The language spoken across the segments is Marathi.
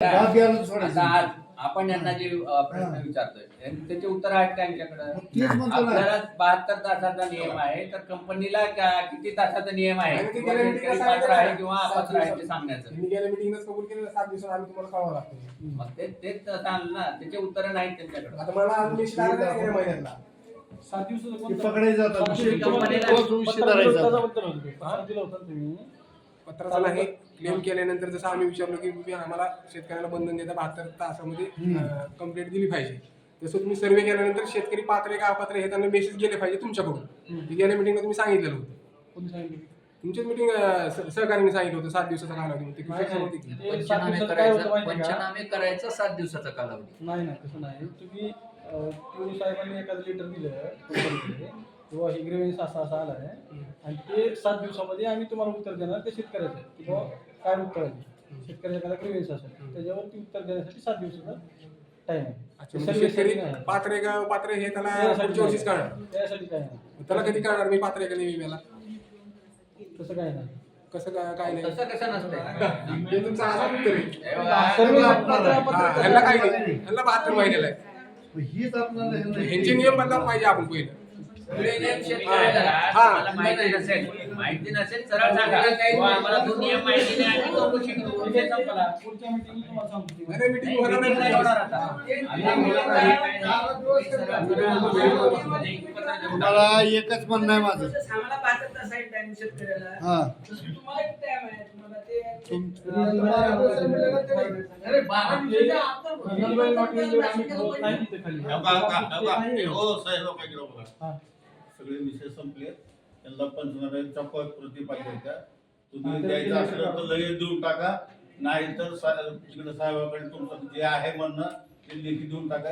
भाग घ्यायला आता सोडायचं. आज आपण यांना जे अ, प्रश्न. विचारतोय यांचे- त्याचे उत्तर आहेत का यांच्याकडे? मग तेच म्हणतो ना. आपल्याला बहात्तर तासाचा नियम आहे तर कंपनीला का- किती तासाचा नियम आहे? आणि ते किंवा शेतकरी पात्र आहे सात अपात्र आहे ते दिवसात. सांगण्याचं? त्यांनी गेल्या मिटिंगलाच कबूल केलं सात दिवसात आम्ही तुम्हाला कळवावं लागतं. मग ते तेच सांग ना त्याचे उत्तर नाहीत त्यांच्याकडे. आता मला आज लिस्ट आलं नाही गेल्या महिन्यातला? सात दिवसाचं कोणतं? पकडायचं सात कंपनीला- दिलं. होतं, तुम्ही. पत्राचं नाही क्लेम केल्यानंतर जसं आम्ही विचारलो की तुम्ही आम्हाला शेतकऱ्याला बंधन देता बहात्तर तासामध्ये कंप्लेंट दिली पाहिजे. तसं तुम्ही सर्वे केल्यानंतर शेतकरी पात्र आहे का अपात्र हे त्यांना मेसेज गेले पाहिजे तुमच्याकडून. ते गेल्या मिटिंगला तुम्ही सांगितलेलं होतं. कोणी सांगितलं? तुमचीच मिटिंग सहकार्याने सांगितलं होतं सात दिवसाचा कालावधी होती. पंचनामे करायचा? पंचनामे करायचा सात दिवसाचा कालावधी. नाही नाही तसं नाही. तुम्ही साहेबांनी एखादं लेटर दिलं किंवा हे ग्रेव्हन्स असा असा आला आहे आणि ते सात दिवसामध्ये आम्ही तुम्हाला उत्तर देणार ते शेतकऱ्याचं आहे. की बाबा काय उत्तर आहे? शेतकऱ्याचा एखादा ग्रेव्हन्स असेल त्याच्यावरती उत्तर देण्यासाठी सात दिवसाचा टाइम आहे. म्हणजे नाही. पात्र आहे. का अपात्र आहे हे त्याला त्यासाठी पुढच्या वर्षीच. कळणार. त्यासाठी काय नाही. त्याला कधी कळणार मी पात्र आहे का नाही विम्याला? तसं काय नाही. कसं काय काय नाही? तसं कसं हे तुमचं आधार उत्तर आहे. सर्व हा, पत्र- ह्यांना काय नाही ह्यांना बहात्तर महिन्याला आहे. हीच आपल्याला. ह्यांचे नियम पाहिजे आपण पहिलं. माहिती नसेल. माहिती नसेल सरळ सांगा. किंवा आम्हाला तो नियम माहिती नाही. आम्ही चौकशी करू विषय संपला. पुढच्या meeting ला तुम्हाला सांगतो. ती. अरे meeting होणार नाही. Meeting नाही. होणार आता. आम्ही बोलत आहे, काय नाही. सरळ मला एकच म्हणणं आहे माझं. आम्हाला बहात्तर तास आहे टाइम शेतकऱ्याला. हा. तसं तुम्हाला किती टाइम आहे. तुम्हाला ते अरे बारा दिवसाच्या आत नंबर नोटिसवर आम्ही ठेवत नाही तिथे खाली. नका, नका, नका. ते आहे. हो, साहेब, काय केलं बघा. हा. सगळे विषय संपले त्यांना पंचनाम्याच्या पद प्रती पाहिजे होत्या हा, तुम्ही द्यायचं असलं तर का? लगेच देऊन टाका नाही तर सा- तिकडे साहेबाकडे तुमचं जे आहे म्हणणं ते लेखी देऊन टाका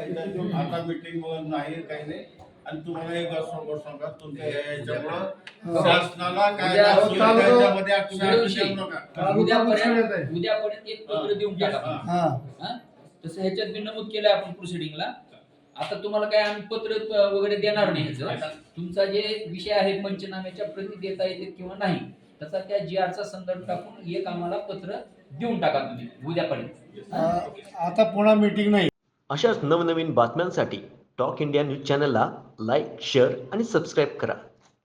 आता मिटिंग नाही काही नाही आणि तुम्हाला एक गोष्ट सांगा तुमच्या याच्यामुळं शासनाला काय त्याच्यामध्ये. अडचण नका. उद्यापर्यंत. उद्यापर्यंत एक पत्र देऊन टाका हा. हा हा? तसं ह्याच्यात बी नमूद केलं आपण प्रोसिडिंगला आता तुम्हाला काय आम्ही पत्र वगैरे देणार नाही ह्याचं. तुमचा जे विषय आहे पंचनाम्याच्या प्रती देता येते किंवा नाही तसा त्या जी आरचा संदर्भ टाकून एक आम्हाला पत्र देऊन टाका तुम्ही उद्यापर्यंत. आता पुन्हा मीटिंग नाही. अशाच नवनवीन बातम्यांसाठी टॉक इंडिया न्यूज चॅनलला लाईक शेअर आणि सबस्क्राईब करा.